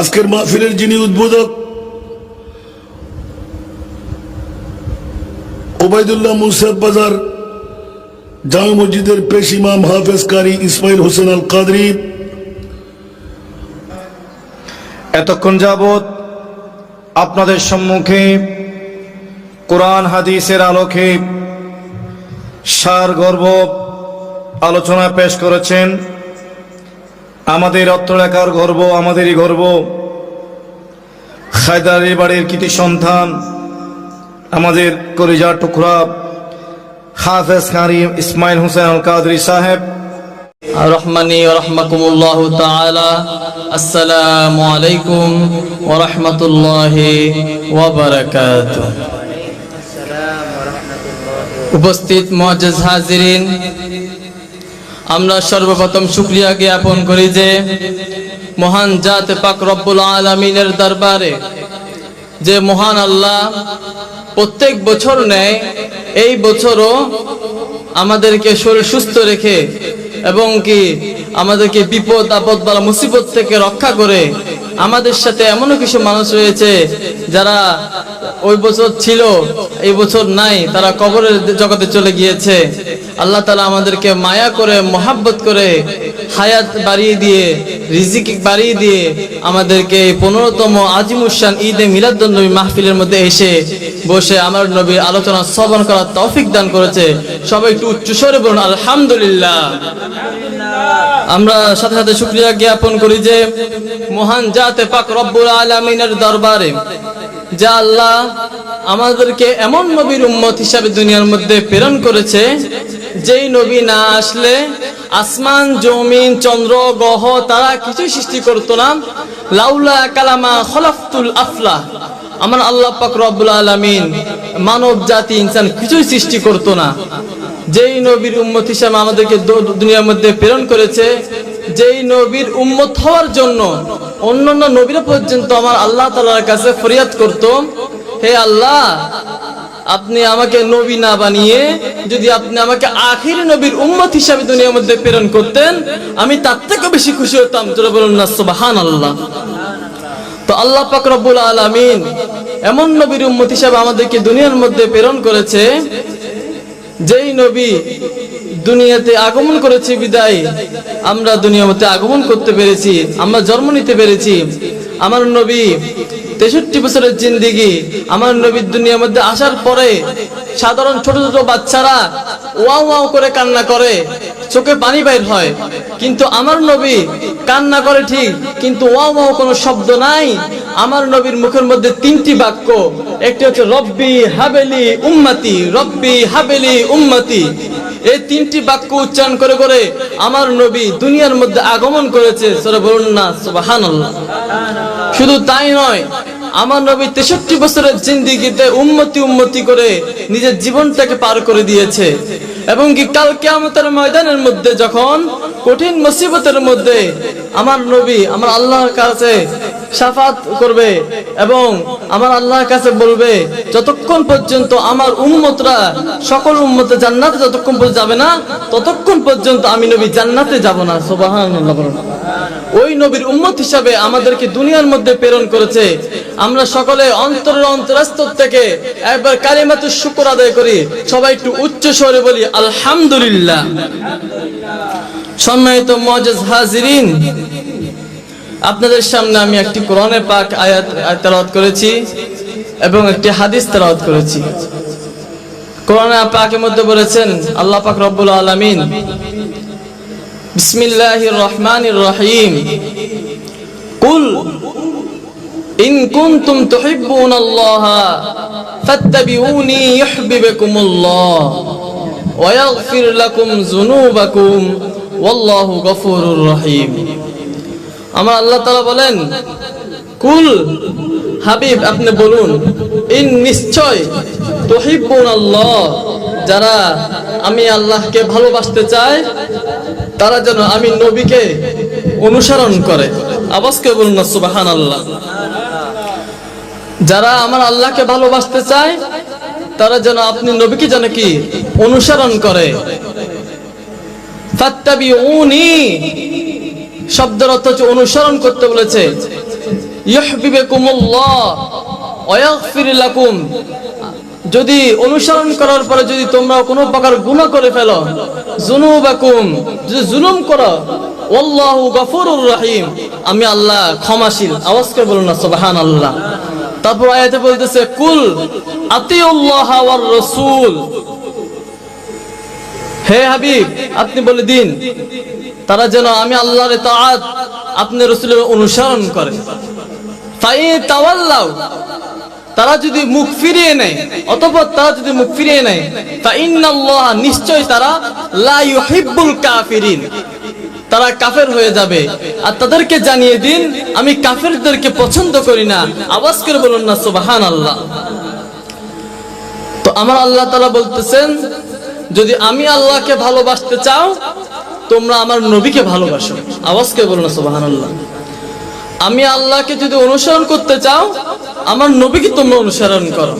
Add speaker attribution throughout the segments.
Speaker 1: আজকের মাহফিলের যিনি উদ্বোধক, ওবায়দুল্লাহ মুসাদ বাজার জামে মসজিদের পেশ ইমাম হাফেজ কারি ইসমাইল হোসেন আল কাদরি
Speaker 2: এতক্ষণ যাবৎ আপনাদের সম্মুখে কোরআন হাদিসের আলোকে সার গর্ব আলোচনা পেশ করেছেন। আমাদের অত্তরাকার গর্ব আমাদেরই গর্ব। হায়দারের বাড়ির কৃতি সন্তান আমাদের করিজা টুকরা হাফেজ কারি ইসমাইল হুসেন আল কাদরি সাহেব
Speaker 3: রহমানি রহমাকুমুল্লাহ তাআলা আসসালামু আলাইকুম ওয়া রাহমাতুল্লাহি ওয়া উপস্থিত মুআজ্জিজ হাজিরিন আমরা সর্বপ্রথম শুক্রিয়া জ্ঞাপন করি যে মহান জাত পাক রব্বুল আলমিনের দরবারে যে মহান আল্লাহ প্রত্যেক বছর নেয়, এই বছরও আমাদেরকে শরীর সুস্থ রেখে এবং কি আমাদেরকে বিপদ, আপদ বা মুসিবত থেকে রক্ষা করে আমাদের সাথে এমনও কিছু মানুষ রয়েছে যারা ওই বছর ছিল, এই বছর নাই, তারা কবরের জগতে চলে গিয়েছে। আল্লাহ তালা আমাদেরকে মায়া করে, মহাব্বত করে হায়াত বাড়িয়ে দিয়ে, রিজিক বাড়িয়ে দিয়ে আমাদেরকে পনেরোতম আজিমুসান ঈদে মিলাদুন্নবী মাহফিলের মধ্যে এসে বসে আমার নবীর আলোচনা শ্রবণ করার তৌফিক দান করেছে। সবাই একটু উচ্চস্বরে বলুন, আলহামদুলিল্লাহ। আমরা সাথে সাথে শুক্রিয়া জ্ঞাপন করি যে মহান জাতে পাক রব্বুল আলমিনের দরবারে, যা আল্লাহ আমাদেরকে এমন নবীর উম্মত হিসাবে দুনিয়ার মধ্যে প্রেরণ করেছে, যেই নবী না আসলে আসমান, জমিন, চন্দ্র, গ্রহ তারা কিছুই সৃষ্টি করতো না। লাউলা কালামা খলাফতুল আফলা, আমার আল্লাহ পাক রব্বুল আলামিন মানব জাতি, ইনসান কিছুই সৃষ্টি করতো না। যেই নবীর উম্মত হিসাবে আমাদেরকে দুনিয়ার মধ্যে প্রেরণ করেছে, যেই নবীর উম্মত হওয়ার জন্য অন্যান্য নবীরা পর্যন্ত আমার আল্লাহ তালার কাছে ফরিয়াদ করত, হে আল্লাহ, আপনি আমাকে নবী না বানিয়ে যদি আপনি আমাকে আখির নবীর উম্মত হিসাবে দুনিয়ার মধ্যে প্রেরণ করতেন, আমি তার থেকে বেশি খুশি হতাম। তোরা বলুন না সুবাহান আল্লাহ তো আল্লাহ পাক রব্বুল আলামিন এমন নবীর উম্মত হিসাবে আমাদেরকে দুনিয়ার মধ্যে প্রেরণ করেছে যেই নবী দুনিয়াতে আগমন করেছে বিদায়, আমরা দুনিয়াতে আগমন করতে পেরেছি, আমরা জন্ম নিতে পেরেছি। আমার নবী তেষট্টি বছরের জিন্দিগি, আমার নবীর দুনিয়ার মধ্যে আসার পরে সাধারণ ছোট ছোট বাচ্চারা ওয়াও ওয়াও করে কান্না করে চোখে পানি বাইর হয়। কিন্তু আমার নবী কান্না করে ঠিক, কিন্তু ওয়াও ওয়াও কোনো শব্দ নাই। আমার নবীর মুখের মধ্যে তিনটি বাক্য, একটি হচ্ছে রব্বি হাবেলি উম্মতি, রব্বি হাবেলি উম্মতি। এই তিনটি বাক্য উচ্চারণ করে করে আমার নবী দুনিয়ার মধ্যে আগমন করেছে। সেটা বলুন না, সুবহানাল্লাহ। শুধু তাই নয়, আমার নবী তেষট্টি বছরের জিন্দিগিতে উন্মতি উন্মতি করে নিজের জীবনটাকে পার করে দিয়েছে। এবং কি কাল কেয়ামতের ময়দানের মধ্যে যখন কঠিন মুসিবতের মধ্যে আমার নবী আমার আল্লাহর কাছে সাফাত করবে এবং আমার আল্লাহর কাছে বলবে, যতক্ষণ পর্যন্ত আমার উম্মতরা, সকল উম্মতে জান্নাতে যতক্ষণ পর্যন্ত যাবে না, ততক্ষণ পর্যন্ত আমি নবী জান্নাতে যাব না। বলুন। ওই নবীর উম্মত হিসাবে আমাদেরকে দুনিয়ার মধ্যে প্রেরণ করেছে। আমরা সকলে অন্তরের অন্তরাস্তর থেকে একবার কালিমাতুর শুকর আদায় করি। সবাই একটু উচ্চ স্বরে বলি, আলহামদুলিল্লাহ। সম্মানিত মজেজ হাজিরিন, আপনাদের সামনে আমি একটি কোরআনে পাক আয়াত তেলাওয়াত করেছি এবং একটি হাদিস তেলাওয়াত করেছি। কোরআনের পাকের মধ্যে বলেছেন, আল্লাহ পাক রব্বুল আলামিন বিসমিল্লাহির রহমানির রহিম কুল, ইন কুনতুম তুহিব্বুনাল্লাহ ফাত্তাবিউনি ইউহিব্বুকুমুল্লাহ ওয়া ইয়াগফির লাকুম যুনুবাকুম। ওয়াল্লাহু গফুরুর রহিম। আমার আল্লাহ তাআলা বলেন, কুল হাবিব, আপনি বলুন, ইন নিশ্চয় তুহিব্বুন আল্লাহ যারা আমি আল্লাহকে ভালোবাসতে চাই, তারা যেন আমি নবীকে অনুসরণ করে। আওয়াজকে বলুন না সুবাহান আল্লাহ যারা আমার আল্লাহকে ভালোবাসতে চায়, তারা যেন আপনি নবীকে যেন কি অনুসরণ করে। শব্দের অর্থ হচ্ছে অনুসরণ করতে বলেছে। যদি অনুসরণ করার পরে যদি তোমরা কোনো প্রকার গুনাহ করে ফেলো জুনুবাকুম যদি জুলুম করো আমি আল্লাহ ক্ষমাশীল আওয়াজ করে বলুন না, সুবহানাল্লাহ। তারপর আয়াতে বলতেছে, কুল হে হাবিব, আপনি বলে দিন, তারা যেন আমি আল্লাহর আপনি রসুলের অনুসরণ করে। তারা যদি মুখ ফিরিয়ে নেয়, অতঃপর তারা যদি মুখ ফিরিয়ে নেয় তা ইন্নাল্লাহ নিশ্চয় তারা লা ইউহিব্বুল কাফিরিন, তারা কাফের হয়ে যাবে। আর তাদেরকে জানিয়ে দিন, আমি কাফেরদেরকে পছন্দ করি না, আওয়াজ করে বলুন না সুবহানাল্লাহ। তো আমার আল্লাহ তাআলা বলতেছেন যদি আমি আল্লাহকে ভালোবাসতে চাও, তোমরা আমার নবীকে ভালোবাসো। আওয়াজ বলো না, সুবহানাল্লাহ? আমি আল্লাহকে যদি অনুসরণ করতে চাও, আমার নবীকে তোমরা অনুসরণ করো।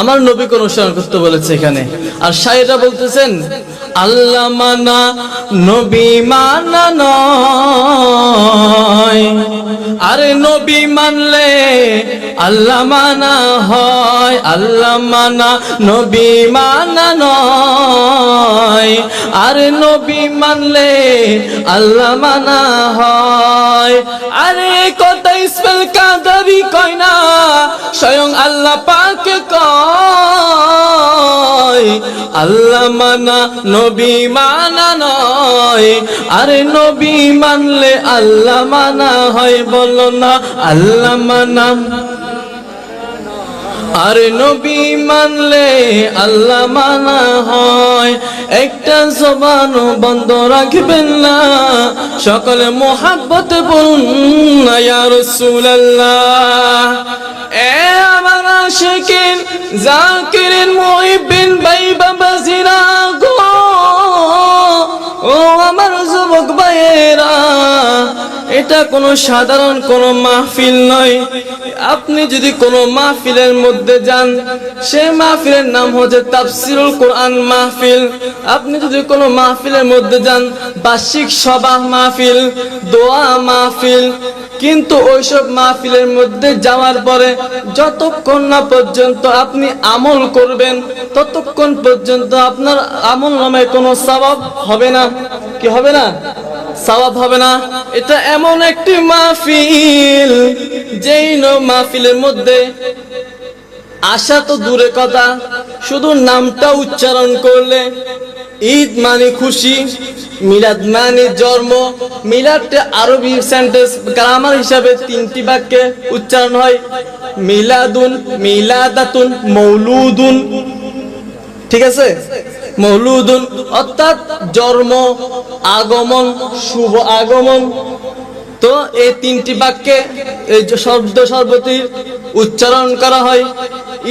Speaker 3: আমার নবীকে অনুসরণ করতে বলেছে এখানে। আর শায়েরা বলতেছেন, আল্লাহ মানা, নবী মানা নয়। আরে নবী মানলে আল্লাহ মানা হয়। আল্লাহ মানা, নবী মানা নয়। আরে নবী মানলে আল্লাহ মানা হয়। আরে কথা ইসমাইল কাদারি কয় না, স্বয়ং আল্লাহ পাকে কয় আল্লাহ মানা, নবী মানা নয়। আরে নবী মানলে আল্লাহ মানা হয় বলো না, আল্লাহ মানা। আরে নবী মানলে আল্লাহ মানা হয়। একটা জবানও বন্ধ রাখবেন না। সকলে মোহাব্বত বলুন না, ইয়া রাসূলুল্লাহ। এ আমার আশিকিন জাকিরিন এটা কোনো সাধারণ, কোনো মাহফিল নয়। আপনি যদি কোনো মাহফিলের মধ্যে যান, সে মাহফিলের নাম হচ্ছে তাফসিরুল কোরআন মাহফিল। আপনি যদি কোনো মাহফিলের মধ্যে যান, বার্ষিক সভা মাহফিল, দোয়া মাহফিল, কিন্তু ওইসব মাহফিলের মধ্যে যাওয়ার পরে যতক্ষণ না পর্যন্ত আপনি আমল করবেন, ততক্ষণ পর্যন্ত আপনার আমল নামে কোনো স্বভাব হবে না। কি হবে না? সওয়াব হবে না। এটা এমন একটি মাহফিল, যেই মাহফিলের মধ্যে আশা তো দূরে কথা, শুধু নামটা উচ্চারণ করলে ঈদ মানে খুশি, মিলাদ মানে জন্ম। মিলাদটা আরবি সেন্টেন্স গ্রামার হিসাবে তিনটি বাক্যে উচ্চারণ হয়, মিলাদুন, মিলাদাতুন, মৌলুদুন। ঠিক আছে? মৌলুদুন, অর্থাৎ জন্ম, আগমন, শুভ আগমন। তো এই তিনটি বাক্যে এই শব্দ সর্বতির উচ্চারণ করা হয়।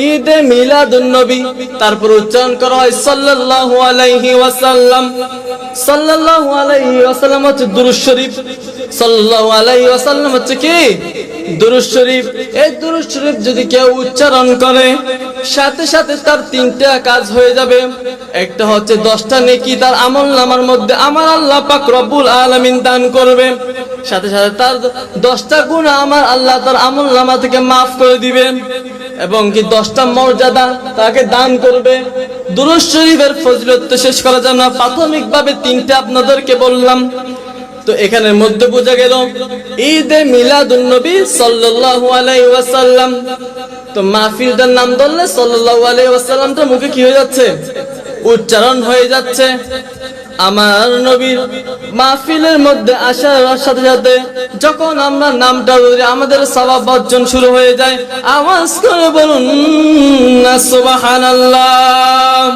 Speaker 3: ঈদে মিলাদুন নবী, তারপর উচ্চারণ করা হয় সাল্লাল্লাহু আলাইহি ওয়াসাল্লাম। সাল্লাল্লাহু আলাইহি ওয়াসাল্লাম হচ্ছে দুরূদ শরীফ। সাল্লাল্লাহু আলাইহি ওয়াসাল্লাম হচ্ছে কি? দুরূদ শরীফ। এই দুরূদ শরীফ যদি কেউ উচ্চারণ করে সাথে সাথে তার তিনটা কাজ হয়ে যাবে। একটা হচ্ছে দশটা নেকি তার আমল নামার মধ্যে আমার আল্লাহ পাক রব্বুল আলামিন দান করবে। সাথে সাথে তার দশটা গুণ আমার আল্লাহ তার আমল নামা থেকে মাফ করে দিবে। এবং কি দশটা মর্যাদা তাকে দান করবে। দুরূদ শরীফের ফজিলত শেষ করার জন্য প্রাথমিকভাবে তিনটা আপনাদেরকে বললাম। তো এখানের মধ্যে বোঝা গেল, ঈদে মিলাদুন নবী সাল্লাল্লাহু আলাইহি ওয়াসাল্লাম। তো মাহফিলটার নাম ধরলে সাল্লাল্লাহু আলাইহি ওয়াসাল্লামটা মুখে কি হয়ে যাচ্ছে? উচ্চারণ হয়ে যাচ্ছে। আমার নবীর মাহফিলের মধ্যে আসার সাথে সাথে যখন আমরা নামটা ধরি আমাদের সবাব অর্জন শুরু হয়ে যায়। আওয়াজ করে বলুন সুবহানাল্লাহ।